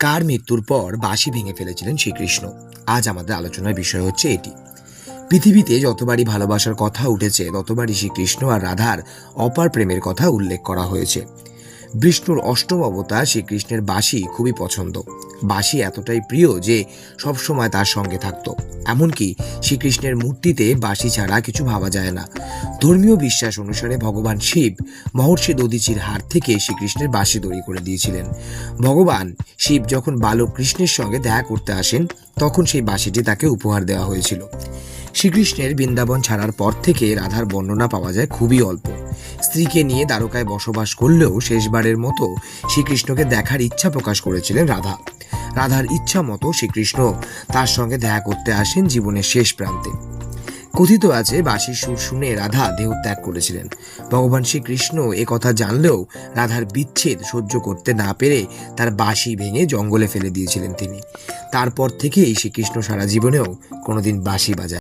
কার মৃত্যুর পর বাঁশি ভেঙে ফেলেছিলেন শ্রীকৃষ্ণ? আজ আমাদের আলোচনার বিষয় হচ্ছে এটি। পৃথিবীতে যতবারই ভালোবাসার কথা উঠেছে, ততবারই শ্রীকৃষ্ণ আর রাধার অপার প্রেমের কথা উল্লেখ করা হয়েছে। বিষ্ণুর অষ্টম অবতার শ্রীকৃষ্ণের বাঁশি খুবই পছন্দ। বাঁশি এতটাই প্রিয় যে সবসময় তার সঙ্গে থাকতো। এমনকি শ্রীকৃষ্ণের মূর্তিতে বাঁশি ছাড়া কিছু ভাবা যায় না। ধর্মীয় বিশ্বাস অনুসারে ভগবান শিব মহর্ষি দধিচির হাত থেকে শ্রীকৃষ্ণের বাঁশি তৈরি করে দিয়েছিলেন। ভগবান শিব যখন বালক কৃষ্ণের সঙ্গে দেখা করতে আসেন, তখন সেই বাঁশিটি তাকে উপহার দেওয়া হয়েছিল। শ্রীকৃষ্ণের বৃন্দাবন ছাড়ার পর থেকে রাধার বর্ণনা পাওয়া যায় খুবই অল্প। স্ত্রীকে নিয়ে দ্বারকায় বসবাস করলেও শেষবারের মতো শ্রীকৃষ্ণকে দেখার ইচ্ছা প্রকাশ করেছিলেন রাধা। রাধার ইচ্ছা মতো শ্রীকৃষ্ণ তার সঙ্গে দেখা করতে আসেন জীবনের শেষ প্রান্তে। কথিত আছে, বাঁশির সুর শুনে রাধা দেহত্যাগ করেছিলেন। ভগবান শ্রীকৃষ্ণ এ কথা জানলেও রাধার বিচ্ছেদ সহ্য করতে না পেরে তার বাঁশি ভেঙে জঙ্গলে ফেলে দিয়েছিলেন তিনি। তারপর থেকেই শ্রীকৃষ্ণ সারা জীবনেও কোনোদিন বাঁশি বাজায়